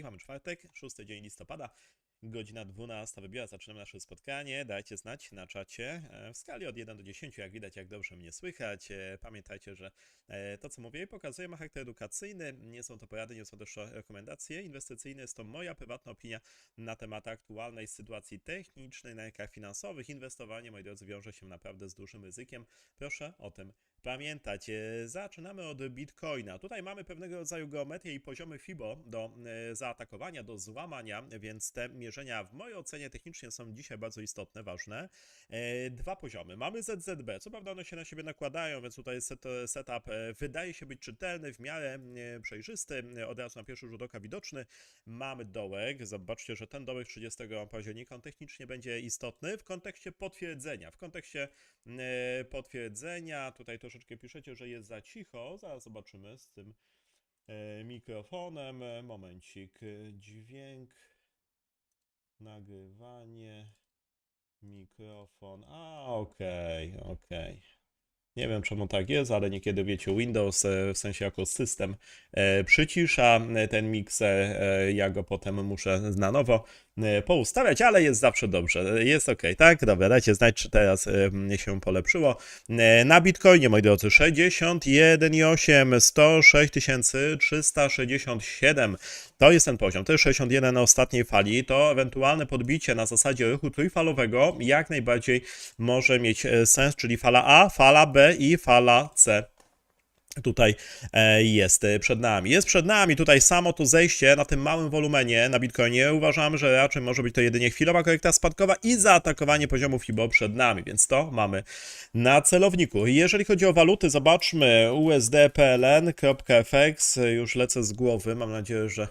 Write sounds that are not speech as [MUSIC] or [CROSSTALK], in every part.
Mamy czwartek, 6 dzień listopada, godzina 12. Wybiera, zaczynamy nasze spotkanie. Dajcie znać na czacie e, w skali od 1 do 10, jak widać, jak dobrze mnie słychać. E, Pamiętajcie, że e, to, co mówię, pokazuje ma charakter edukacyjny. Nie są to porady, nie są też rekomendacje inwestycyjne. Jest to moja prywatna opinia na temat aktualnej sytuacji technicznej na rynkach finansowych. Inwestowanie, moi drodzy, wiąże się naprawdę z dużym ryzykiem. Proszę o tym pamiętać. E, Zaczynamy od Bitcoina. Tutaj mamy pewnego rodzaju geometrię i poziomy FIBO do e, zaatakowania, do złamania, więc te mierzenia w mojej ocenie technicznie są dzisiaj bardzo istotne, ważne. E, Dwa poziomy. Mamy ZZB, co prawda one się na siebie nakładają, więc tutaj set, setup e, wydaje się być czytelny, w miarę e, przejrzysty, e, od razu na pierwszy rzut oka widoczny. Mamy dołek, zobaczcie, że ten dołek 30 października on technicznie będzie istotny w kontekście potwierdzenia, w kontekście e, potwierdzenia. Tutaj troszeczkę piszecie, że jest za cicho. Zaraz zobaczymy z tym e, mikrofonem. Momencik. Dźwięk, nagrywanie, mikrofon. A, okej, okej. Nie wiem czemu tak jest, ale niekiedy wiecie, Windows e, w sensie jako system e, przycisza ten mikser. Ja go potem muszę na nowo poustawiać, ale jest zawsze dobrze. E, Jest ok, tak? Dobra, dajcie znać, czy teraz e, się polepszyło. E, Na Bitcoinie, moi drodzy, 61,8, 106 367. To jest ten poziom, to jest 61 na ostatniej fali. To ewentualne podbicie na zasadzie ruchu trójfalowego jak najbardziej może mieć e, sens, czyli fala A, fala B i fala C tutaj e, jest e, przed nami. Jest przed nami tutaj samo to zejście na tym małym wolumenie na Bitcoinie. Uważam, że raczej może być to jedynie chwilowa korekta spadkowa i zaatakowanie poziomu FIBO przed nami, więc to mamy na celowniku. Jeżeli chodzi o waluty, zobaczmy USD PLN.fx. Już lecę z głowy, mam nadzieję, że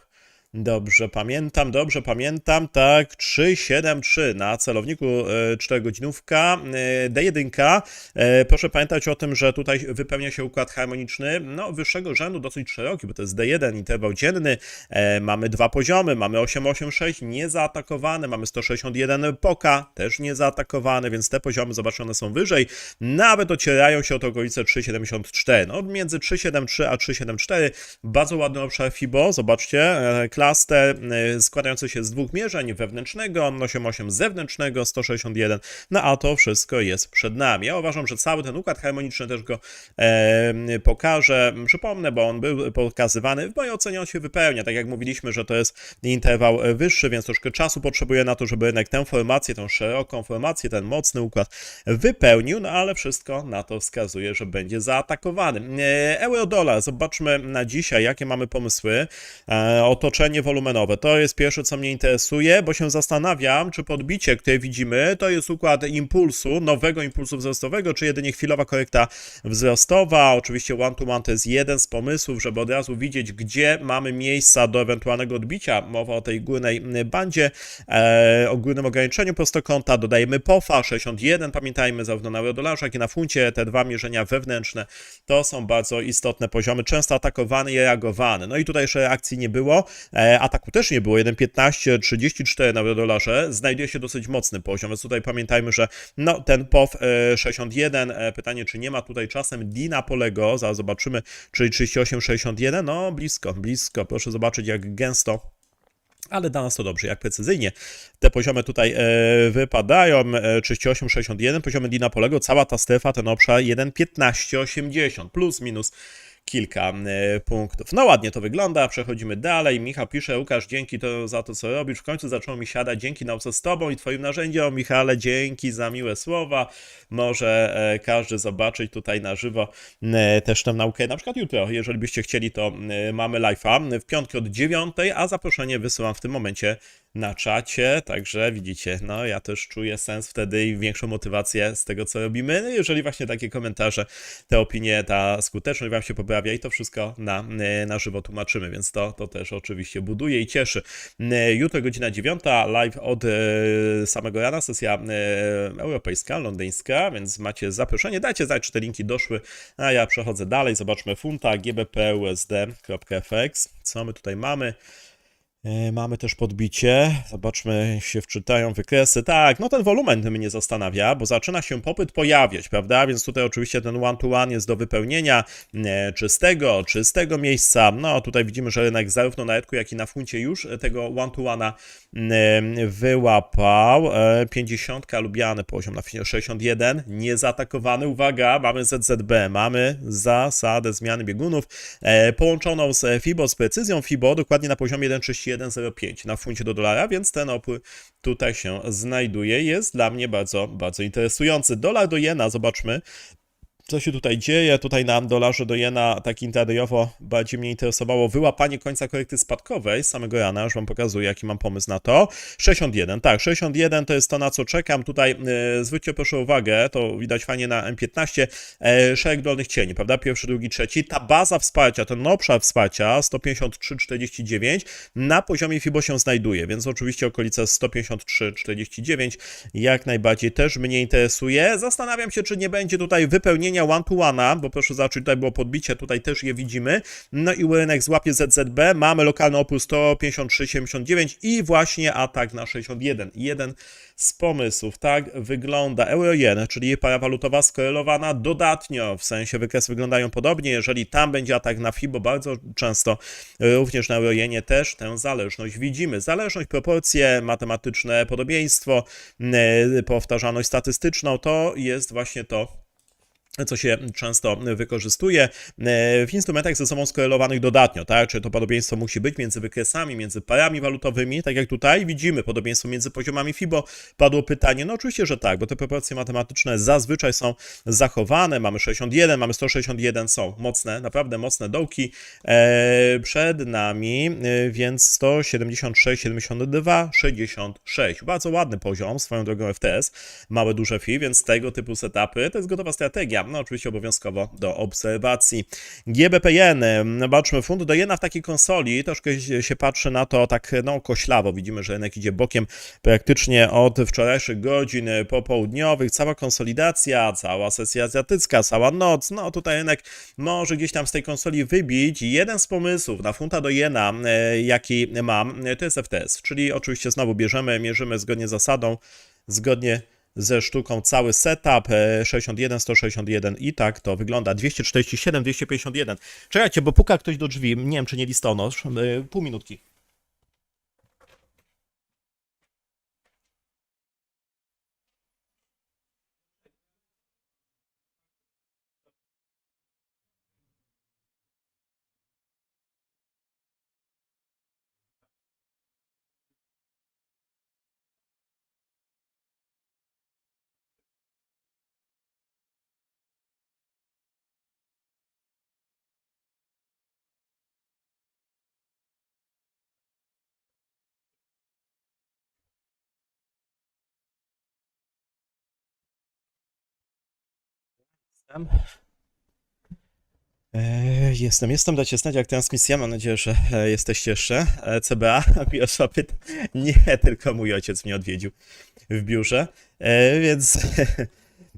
Dobrze pamiętam, dobrze pamiętam, tak, 373 na celowniku, e, 4 godzinówka, e, D1. E, Proszę pamiętać o tym, że tutaj wypełnia się układ harmoniczny, no wyższego rzędu, dosyć szeroki, bo to jest D1, interwał dzienny, e, mamy dwa poziomy, mamy 886 niezaatakowane, mamy 161 poka, też niezaatakowane, więc te poziomy, zobaczcie, one są wyżej, nawet ocierają się od okolice 374, no między 373 a 374, bardzo ładny obszar FIBO, zobaczcie, e, klaster e, składający się z dwóch mierzeń, wewnętrznego, 88 zewnętrznego, 161, no a to wszystko jest przed nami. Ja uważam, że cały ten układ harmoniczny też go e, pokażę. Przypomnę, bo on był pokazywany, w mojej ocenie on się wypełnia, tak jak mówiliśmy, że to jest interwał wyższy, więc troszkę czasu potrzebuje na to, żeby jednak tę formację, tą szeroką formację, ten mocny układ wypełnił, no ale wszystko na to wskazuje, że będzie zaatakowany. E, Euro-dolar, zobaczmy na dzisiaj, jakie mamy pomysły. E, otoczenie wolumenowe, to jest pierwsze, co mnie interesuje, bo się zastanawiam, czy podbicie, które widzimy, to jest układ impulsu, nowego impulsu wzrostowego, czy jedynie chwilowa korekta wzrostowa. Oczywiście one-to-one to jest jeden z pomysłów, żeby od razu widzieć, gdzie mamy miejsca do ewentualnego odbicia. Mowa o tej górnej bandzie, e, o górnym ograniczeniu prostokąta. Dodajemy POFA 61, pamiętajmy, zarówno na eurodolarze, jak i na funcie. Te dwa mierzenia wewnętrzne to są bardzo istotne poziomy, często atakowane i reagowane. No i tutaj jeszcze reakcji nie było. E, ataku też nie było. 1,1534 na eurodolarze. Znajduje się dosyć mocny poziom, więc tutaj pamiętajmy, że no, ten POF e, 61, e, pytanie, czy nie ma tutaj czasem Dina Polego, zaraz zobaczymy, czyli 38,61, no blisko, blisko. Proszę zobaczyć, jak gęsto ale dla nas to dobrze, jak precyzyjnie te poziomy tutaj e, wypadają. E, 38,61, poziomy Dina Polego, cała ta strefa, ten obszar 1,1580, plus minus kilka e, punktów. No ładnie to wygląda, przechodzimy dalej. Michał pisze, Łukasz, dzięki to, za to, co robisz. W końcu zaczęło mi siadać, dzięki nauce z tobą i twoim narzędziom. Michale, dzięki za miłe słowa. Może e, każdy zobaczyć tutaj na żywo e, też tę naukę. Na przykład jutro, jeżeli byście chcieli, to mamy live'a w piątki od 9, a zaproszenie wysyłam w tym momencie na czacie, także widzicie, no ja też czuję sens wtedy i większą motywację z tego, co robimy, no, jeżeli właśnie takie komentarze, te opinie, ta skuteczność wam się poprawia i to wszystko na, na żywo tłumaczymy, więc to, to też oczywiście buduje i cieszy. Jutro godzina 9, live od e, samego rana, sesja e, europejska, londyńska, więc macie zaproszenie, dajcie znać, czy te linki doszły, a ja przechodzę dalej, zobaczmy funta, gbp, usd.fx, co my tutaj mamy. E, Mamy też podbicie. Zobaczmy, się wczytają wykresy. Tak, no ten wolumen mnie zastanawia, bo zaczyna się popyt pojawiać, prawda? Więc tutaj oczywiście ten one-to-one jest do wypełnienia e, czystego, czystego miejsca. No tutaj widzimy, że rynek zarówno na Etku, jak i na funcie już tego one-to-one'a e, wyłapał. E, 50 lubiany poziom na finie 61, niezaatakowany. Uwaga, mamy ZZB, mamy zasadę zmiany biegunów połączoną z FIBO, z precyzją FIBO, dokładnie na poziomie 1,3105 na funcie do dolara, więc ten opór tutaj się znajduje. Jest dla mnie bardzo, bardzo interesujący. Dolar do jena, zobaczmy. Co się tutaj dzieje? Tutaj na dolarze do jena tak intradejowo bardziej mnie interesowało wyłapanie końca korekty spadkowej z samego rana, już wam pokazuję jaki mam pomysł na to. 61, tak, 61 to jest to na co czekam. Tutaj e, zwróćcie proszę uwagę, to widać fajnie na M15, e, szereg dolnych cieni, prawda? Pierwszy, drugi, trzeci. Ta baza wsparcia, ten obszar wsparcia 153,49 na poziomie FIBO się znajduje, więc oczywiście okolice 153,49 jak najbardziej też mnie interesuje. Zastanawiam się, czy nie będzie tutaj wypełnienia one-to-one'a, bo proszę zobaczyć, tutaj było podbicie, tutaj też je widzimy. No i rynek złapie ZZB, mamy lokalny opór 153,79 i właśnie atak na 61. Jeden z pomysłów, tak wygląda euro-jen, czyli para walutowa skorelowana dodatnio, w sensie wykresy wyglądają podobnie, jeżeli tam będzie atak na FIBO, bardzo często również na euro-jenie też tę zależność widzimy. Zależność, proporcje, matematyczne podobieństwo, e, powtarzalność statystyczną, to jest właśnie to, co się często wykorzystuje w instrumentach ze sobą skorelowanych dodatnio, tak? Czy to podobieństwo musi być między wykresami, między parami walutowymi, tak jak tutaj widzimy podobieństwo między poziomami FIBO. Padło pytanie, no oczywiście, że tak, bo te proporcje matematyczne zazwyczaj są zachowane. Mamy 61, mamy 161, są mocne, naprawdę mocne dołki e, przed nami, e, więc 176, 72, 66. Bardzo ładny poziom, swoją drogą FTS, małe, duże FI, więc tego typu setupy to jest gotowa strategia no oczywiście obowiązkowo do obserwacji. GBPN, zobaczmy, fund do jena w takiej konsoli, troszkę się patrzy na to tak no koślawo, widzimy, że rynek idzie bokiem praktycznie od wczorajszych godzin popołudniowych, cała konsolidacja, cała sesja azjatycka, cała noc, no tutaj rynek może gdzieś tam z tej konsoli wybić. Jeden z pomysłów na funta do jena, e, jaki mam, to jest FTS, czyli oczywiście znowu bierzemy, mierzymy zgodnie z zasadą, zgodnie ze sztuką cały setup e, 61, 161 i tak to wygląda. 247, 251. Czekajcie, bo puka ktoś do drzwi. Nie wiem, czy nie listonosz. E, Pół minutki. Jestem. E, Jestem, jestem, dajcie znać jak transmisja, mam nadzieję, że e, jesteście jeszcze. CBA, pierwsza pyta. Nie, tylko mój ojciec mnie odwiedził w biurze, E, więc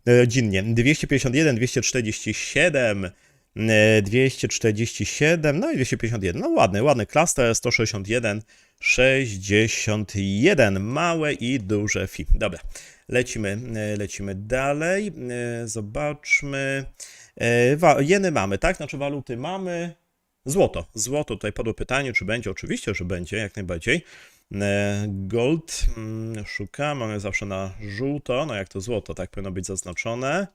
rodzinnie. 251, 247, e, 247, no i 251, no ładny, ładny klaster, 161, 61, małe i duże FI. Dobra, lecimy, e, lecimy dalej, E, zobaczmy. E, Jeny mamy, tak? Znaczy waluty mamy. Złoto. Złoto, tutaj padło pytanie, czy będzie. Oczywiście, że będzie, jak najbardziej. Gold, mm, szukam, mamy zawsze na żółto, no jak to złoto, tak powinno być zaznaczone.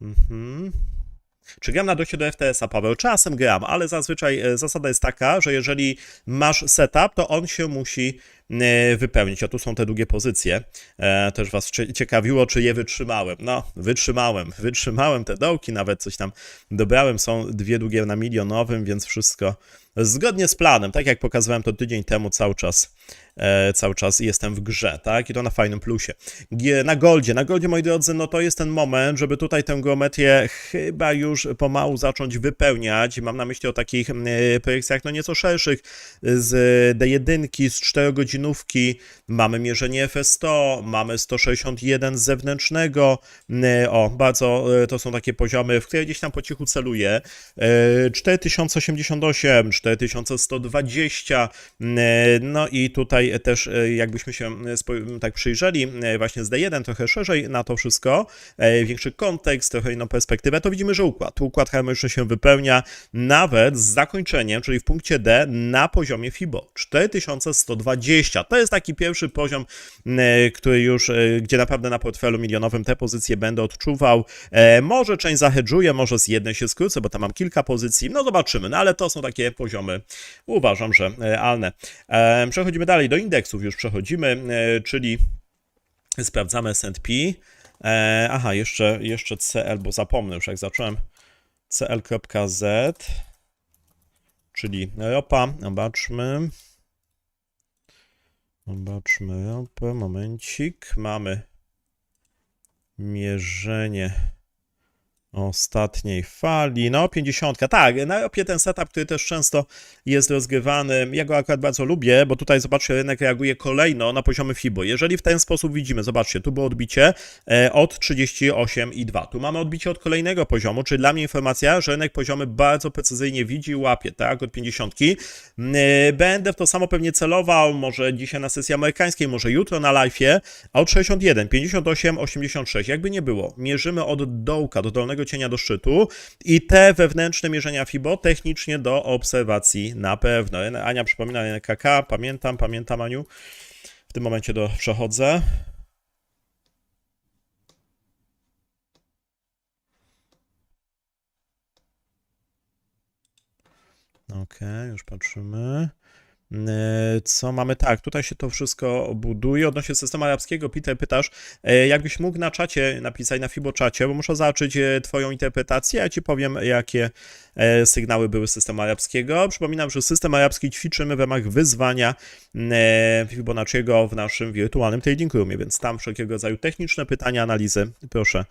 Mhm. Czy gram na dojście do FTS-a, Paweł? Czasem gram, ale zazwyczaj e, zasada jest taka, że jeżeli masz setup, to on się musi e, wypełnić. A tu są te długie pozycje. E, Też Was cie- ciekawiło, czy je wytrzymałem. No, wytrzymałem. [LAUGHS] Wytrzymałem te dołki, nawet coś tam dobrałem. Są dwie długie na milionowym, więc wszystko zgodnie z planem. Tak jak pokazywałem to tydzień temu, cały czas, e, cały czas jestem w grze, tak? I to na fajnym plusie. Na Goldzie, na Goldzie, moi drodzy, no to jest ten moment, żeby tutaj tę geometrię chyba już pomału zacząć wypełniać. Mam na myśli o takich e, projekcjach no nieco szerszych, z D1, z 4-godzinowym godzinówki, mamy mierzenie FS100, mamy 161 z zewnętrznego. E, O, bardzo e, to są takie poziomy, w które gdzieś tam po cichu celuję. E, 4088, 4120. e, No i tutaj też, e, jakbyśmy się e, tak przyjrzeli, właśnie z D1 trochę szerzej na to wszystko, większy kontekst, trochę inną perspektywę, to widzimy, że układ. Układ harmoniczny się wypełnia nawet z zakończeniem, czyli w punkcie D na poziomie FIBO 4120. To jest taki pierwszy poziom, który już, gdzie naprawdę na portfelu milionowym te pozycje będę odczuwał. Może część zahedżuję, może z jednej się skrócę, bo tam mam kilka pozycji. No zobaczymy, no ale to są takie poziomy, uważam, że realne. E, Przechodzimy dalej do indeksów, już przechodzimy, e, czyli sprawdzamy S&P. E, aha, jeszcze, jeszcze CL, bo zapomnę już jak zacząłem. CL.z, czyli ropa. Zobaczmy. Zobaczmy ropę, momencik. Mamy mierzenie ostatniej fali. No, 50. Tak, na ropie ten setup, który też często jest rozgrywany. Ja go akurat bardzo lubię, bo tutaj zobaczcie, rynek reaguje kolejno na poziomy FIBO. Jeżeli w ten sposób widzimy, zobaczcie, tu było odbicie e, od 38,2. Tu mamy odbicie od kolejnego poziomu, czyli dla mnie informacja, że rynek poziomy bardzo precyzyjnie widzi i łapie, tak, od 50. E, Będę w to samo pewnie celował, może dzisiaj na sesji amerykańskiej, może jutro na live'ie, a od 61, 58, 86, jakby nie było. Mierzymy od dołka do dolnego cienia do szczytu i te wewnętrzne mierzenia FIBO technicznie do obserwacji na pewno. Ania przypomina NKK, pamiętam, pamiętam Aniu. W tym momencie do przechodzę. Okej, już patrzymy. E, Co mamy? Tak, tutaj się to wszystko buduje. Odnośnie systemu arabskiego, Peter, pytasz, e, jakbyś mógł na czacie napisać, na Fiboczacie, bo muszę zobaczyć e, Twoją interpretację, ja Ci powiem, jakie sygnały były systemu arabskiego. Przypominam, że system arabski ćwiczymy w ramach wyzwania Fibonacciego w naszym wirtualnym trading roomie, więc tam wszelkiego rodzaju techniczne pytania, analizy proszę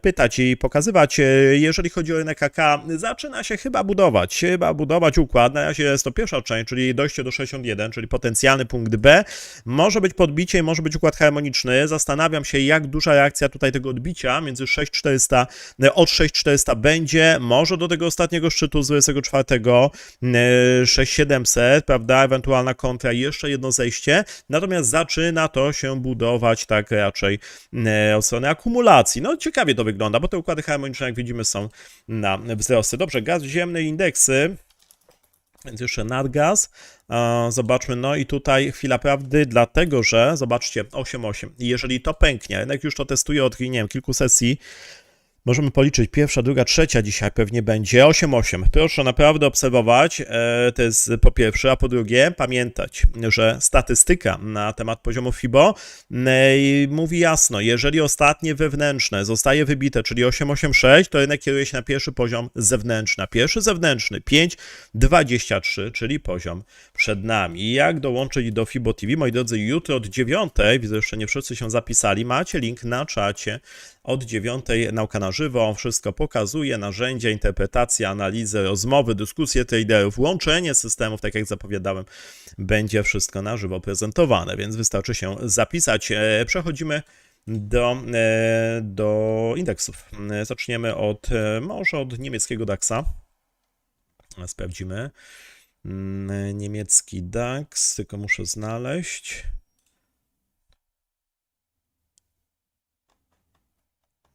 pytać i pokazywać. Jeżeli chodzi o rynek AK, zaczyna się chyba budować, chyba budować układ. Na razie jest to pierwsza część, czyli dojście do 61, czyli potencjalny punkt B. Może być podbicie i może być układ harmoniczny. Zastanawiam się, jak duża reakcja tutaj tego odbicia między 6400, e, od 6400 będzie. Może do tego ostatniego szczytu z 24, e, 6700, prawda? Ewentualna kontra, jeszcze jedno zejście. Natomiast zaczyna to się budować tak raczej e, od strony akumulacji. No ciekawie to wygląda, bo te układy harmoniczne, jak widzimy, są na wzrosty. Dobrze, gaz ziemny, indeksy. Więc jeszcze nadgaz. Zobaczmy, no i tutaj chwila prawdy, dlatego że, zobaczcie, 8,8. I jeżeli to pęknie, rynek już to testuje od, nie wiem, kilku sesji, Możemy policzyć pierwsza, druga, trzecia dzisiaj pewnie będzie 8-8. Proszę naprawdę obserwować, e, to jest po pierwsze, a po drugie pamiętać, że statystyka na temat poziomu FIBO e, mówi jasno, jeżeli ostatnie wewnętrzne zostaje wybite, czyli 8,86, to rynek kieruje się na pierwszy poziom zewnętrzny. A pierwszy zewnętrzny 5,23, czyli poziom przed nami. Jak dołączyć do FIBO TV? Moi drodzy, jutro od 9, widzę, jeszcze nie wszyscy się zapisali, macie link na czacie od 9 nauka na żywo, wszystko pokazuje, narzędzia, interpretacja, analizy, rozmowy, dyskusje traderów, łączenie systemów, tak jak zapowiadałem, będzie wszystko na żywo prezentowane, więc wystarczy się zapisać. E, Przechodzimy do, e, do indeksów. E, Zaczniemy od, może od niemieckiego DAX-a. Sprawdzimy. Mm, Niemiecki DAX, tylko muszę znaleźć.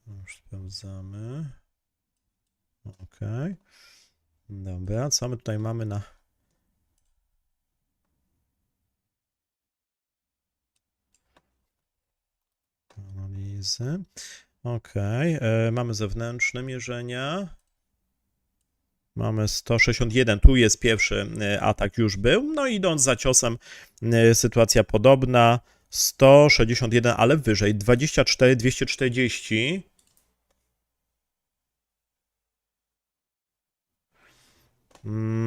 Już sprawdzamy. Ok. Dobra, co my tutaj mamy na. Analizy. Ok. E, mamy zewnętrzne mierzenia. Mamy 161, tu jest pierwszy e, atak, już był. No idąc za ciosem, e, sytuacja podobna. 161, ale wyżej, 24, 240.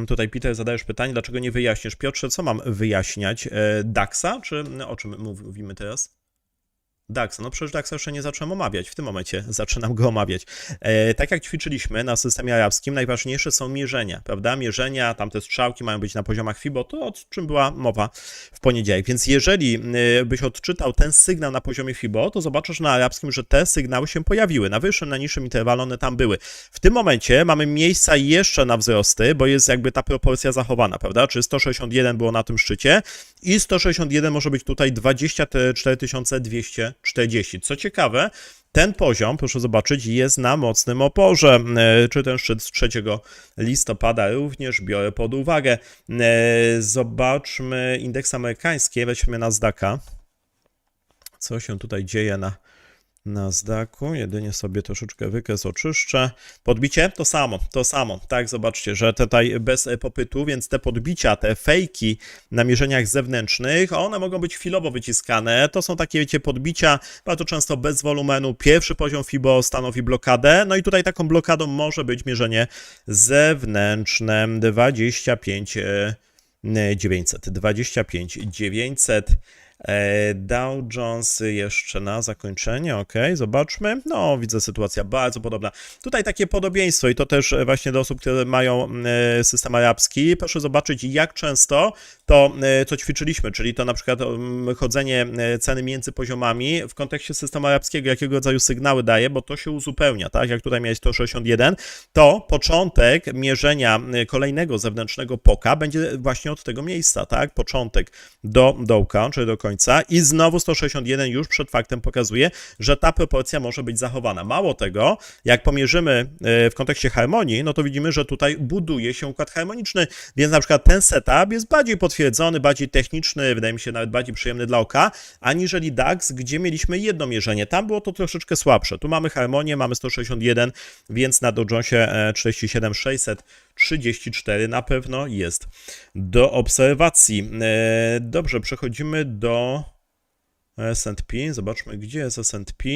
Tutaj Peter zadajesz pytanie, dlaczego nie wyjaśnisz? Piotrze, co mam wyjaśniać? E, DAX-a, czy o czym mówimy teraz? DAX. No przecież DAX jeszcze nie zacząłem omawiać, w tym momencie [LAUGHS] zaczynam go omawiać. E, tak jak ćwiczyliśmy na systemie arabskim, najważniejsze są mierzenia, prawda? Mierzenia, tam te strzałki mają być na poziomach FIBO, to o czym była mowa w poniedziałek. Więc jeżeli e, byś odczytał ten sygnał na poziomie FIBO, to zobaczysz na arabskim, że te sygnały się pojawiły. Na wyższym, na niższym interwalu one tam były. W tym momencie mamy miejsca jeszcze na wzrosty, bo jest jakby ta proporcja zachowana, prawda? Czy 161 było na tym szczycie i 161 może być tutaj 24 240. Co ciekawe, ten poziom, proszę zobaczyć, jest na mocnym oporze. E, Czy ten szczyt z 3 listopada również biorę pod uwagę. E, Zobaczmy indeks amerykański, weźmy Nasdaqa. Co się tutaj dzieje na Nasdaqu? Jedynie sobie troszeczkę wykres oczyszczę. Podbicie? To samo, to samo. Tak, zobaczcie, że tutaj bez popytu, więc te podbicia, te fejki na mierzeniach zewnętrznych, one mogą być chwilowo wyciskane. To są takie, wiecie, podbicia bardzo często bez wolumenu. Pierwszy poziom FIBO stanowi blokadę, no i tutaj taką blokadą może być mierzenie zewnętrzne 25 e, 900, 25 900. E, Dow Jones jeszcze na zakończenie, ok, zobaczmy. No, widzę sytuacja bardzo podobna. Tutaj takie podobieństwo i to też właśnie do osób, które mają e, system arabski. Proszę zobaczyć, jak często to, e, co ćwiczyliśmy, czyli to na przykład mm, chodzenie ceny między poziomami w kontekście systemu arabskiego, jakiego rodzaju sygnały daje, bo to się uzupełnia, tak? Jak tutaj miałeś 161, to początek mierzenia kolejnego zewnętrznego poka będzie właśnie od tego miejsca, tak? Początek do dołka, czyli do końca i znowu 161 już przed faktem pokazuje, że ta proporcja może być zachowana. Mało tego, jak pomierzymy e, w kontekście harmonii, no to widzimy, że tutaj buduje się układ harmoniczny, więc na przykład ten setup jest bardziej potwierdzony, bardziej techniczny, wydaje mi się nawet bardziej przyjemny dla oka, aniżeli DAX, gdzie mieliśmy jedno mierzenie. Tam było to troszeczkę słabsze. Tu mamy harmonię, mamy 161, więc na Dow Jonesie e, 47 634 na pewno jest do obserwacji. E, Dobrze, przechodzimy do S&P. Zobaczmy, gdzie jest S&P.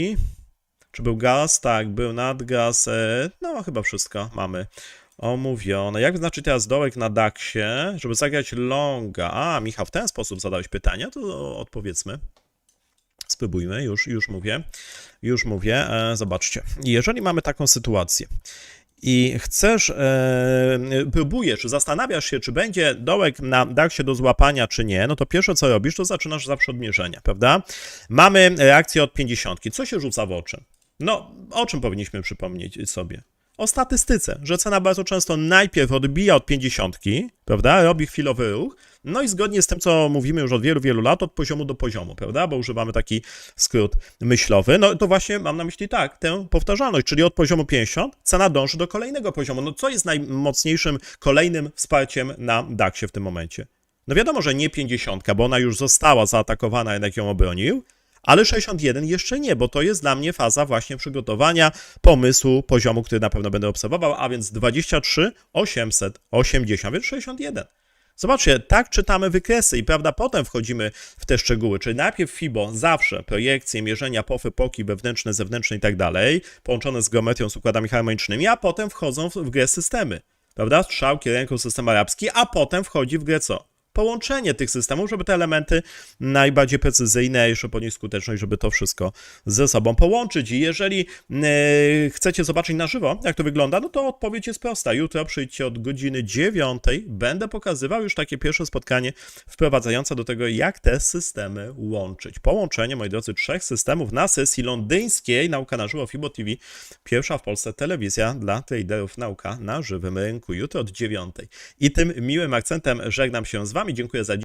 Czy był gaz? Tak, był nadgaz. E, No, chyba wszystko mamy omówione. Jak wyznaczyć teraz dołek na DAX-ie, żeby zagrać longa? A, Michał, w ten sposób zadałeś pytania, to odpowiedzmy. Spróbujmy, już, już mówię. Już mówię. E, Zobaczcie. Jeżeli mamy taką sytuację, i chcesz, e, próbujesz, zastanawiasz się, czy będzie dołek na DAX-ie do złapania, czy nie, no to pierwsze co robisz, to zaczynasz zawsze od mierzenia, prawda? Mamy reakcję od 50. Co się rzuca w oczy? No, o czym powinniśmy przypomnieć sobie? O statystyce, że cena bardzo często najpierw odbija od 50, prawda? Robi chwilowy ruch, no i zgodnie z tym, co mówimy już od wielu, wielu lat, od poziomu do poziomu, prawda? Bo używamy taki skrót myślowy. No to właśnie mam na myśli tak, tę powtarzalność, czyli od poziomu 50 cena dąży do kolejnego poziomu. No co jest najmocniejszym kolejnym wsparciem na DAX-ie w tym momencie? No wiadomo, że nie 50, bo ona już została zaatakowana, jednak ją obronił, ale 61 jeszcze nie, bo to jest dla mnie faza właśnie przygotowania pomysłu, poziomu, który na pewno będę obserwował, a więc 23 880, więc 61. Zobaczcie, tak czytamy wykresy i prawda, potem wchodzimy w te szczegóły, czyli najpierw FIBO, zawsze projekcje, mierzenia, pofy, poki, wewnętrzne, zewnętrzne i tak dalej, połączone z geometrią, z układami harmonicznymi, a potem wchodzą w, grę systemy, prawda, strzałki, ręką, system arabski, a potem wchodzi w grę co? Połączenie tych systemów, żeby te elementy najbardziej precyzyjne, jeszcze podnieść skuteczność, żeby to wszystko ze sobą połączyć. I jeżeli e, chcecie zobaczyć na żywo, jak to wygląda, no to odpowiedź jest prosta. Jutro przyjdźcie od godziny 9. Będę pokazywał już takie pierwsze spotkanie wprowadzające do tego, jak te systemy łączyć. Połączenie, moi drodzy, trzech systemów na sesji londyńskiej Nauka na żywo FIBO TV. Pierwsza w Polsce telewizja dla traderów nauka na żywym rynku. Jutro od 9. I tym miłym akcentem żegnam się z Wami. Dziękuję za.